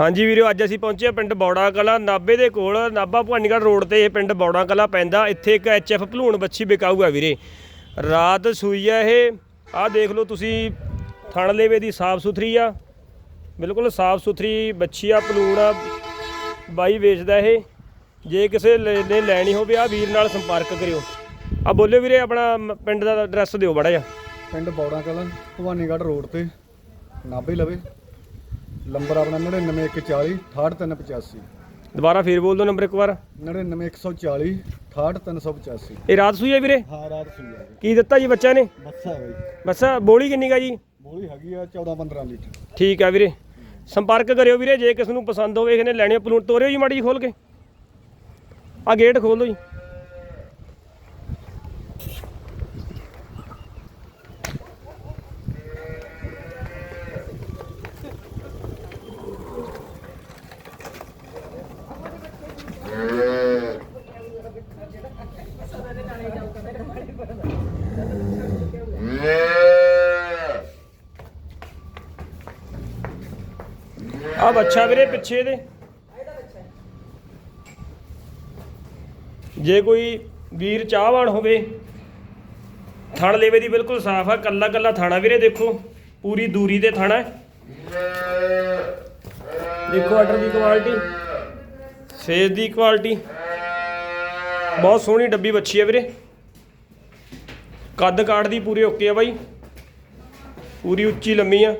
ਹਾਂਜੀ ਵੀਰੋ, ਅੱਜ ਅਸੀਂ ਪਹੁੰਚੇ ਪਿੰਡ ਬੌੜਾ ਕਲਾ ਨਾਬੇ ਦੇ ਕੋਲ ਨਾਬਾ ਭਵਾਨੀਗੜ੍ਹ ਰੋਡ ਤੇ ਇਹ ਪਿੰਡ ਬੌੜਾ ਕਲਾ ਪੈਂਦਾ। ਇੱਥੇ ਇੱਕ ਐਚਐਫ ਭਲੂਣ ਬੱਚੀ ਵਿਕਾਊ ਵੀਰੇ। ਰਾਤ ਸੂਈ ਆ ਇਹ। ਆਹ ਦੇਖ ਲਓ ਤੁਸੀਂ, ਥਣ ਲੇਵੇ ਦੀ ਸਾਫ਼ ਸੁਥਰੀ ਆ। ਬਿਲਕੁਲ ਸਾਫ਼ ਸੁਥਰੀ ਬੱਚੀ ਆ, ਭਲੂਣ ਆ। ਬਾਈ ਵੇਚਦਾ ਇਹ। ਜੇ ਕਿਸੇ ਲੈ- ਨੇ ਲੈਣੀ ਹੋਵੇ ਆ ਵੀਰ ਨਾਲ ਸੰਪਰਕ ਕਰਿਓ। ਆ ਬੋਲਿਓ ਵੀਰੇ, ਆਪਣਾ ਪਿੰਡ ਦਾ ਐਡਰੈਸ ਦਿਓ ਬੜਾ ਜਿਹਾ। ਪਿੰਡ ਬੌੜਾ ਕਲਾ ਭਵਾਨੀਗੜ੍ਹ ਰੋਡ ਤੇ। ਨਾਭੇ ਲਵੇ। ਨੰਬਰ ਆਪਣਾ 99140 68385 ਦੁਬਾਰਾ ਫੇਰ ਬੋਲ ਦਿਓ ਨੰਬਰ ਇੱਕ ਵਾਰ। 99140 68385 ਇਹ ਰਾਤ ਸੂਈ ਹੈ ਵੀਰੇ? ਹਾਂ ਰਾਤ ਸੂਈ ਆ ਕੀ ਦਿੱਤਾ ਜੀ ਬੱਚਾ ਨੇ? ਬੱਸਾ ਹੈ ਬਈ। ਬਸ ਬੋਲੀ ਕਿੰਨੀ ਗਾ ਜੀ? ਬੋਲੀ ਹੈਗੀ ਆ 14 15 ਲੀਟਰ। ਠੀਕ ਆ ਵੀਰੇ। ਸੰਪਰਕ ਕਰਿਓ ਵੀਰੇ ਜੇ ਕਿਸ ਨੂੰ ਪਸੰਦ ਹੋਵੇ ਇਹਨੇ ਲੈਣੀ ਪਲੂਣ ਤੋਰਿਓ ਜੀ ਮਾੜੀ ਜੀ ਖੋਲ ਕੇ। ਆ ਗੇਟ ਖੋਲ ਦਿਓ ਜੀ। ਆ ਬੱਚਾ ਵੀਰੇ ਪਿੱਛੇ ਦੇ। ਜੇ ਕੋਈ ਵੀਰ ਚਾਹਵਾਨ ਹੋਵੇ, ਥਣ ਲੇਵੇ ਦੀ ਬਿਲਕੁਲ ਸਾਫ਼ ਆ, ਕੱਲਾ ਕੱਲਾ ਥਾਣਾ ਵੀਰੇ, ਦੇਖੋ, ਪੂਰੀ ਦੂਰੀ ਤੇ ਥਾਣਾ ਹੈ ਦੇਖੋ ਆਰਡਰ ਦੀ ਕੁਆਲਿਟੀ ਫੇਸ ਦੀ ਕੁਆਲਿਟੀ ਬਹੁਤ ਸੋਹਣੀ ਡੱਬੀ ਬੱਚੀ ਹੈ ਵੀਰੇ। ਕੱਦ ਕਾਠ ਦੀ ਪੂਰੀ ਓਕੇ ਆ ਬਾਈ। ਪੂਰੀ ਉੱਚੀ ਲੰਮੀ ਆ।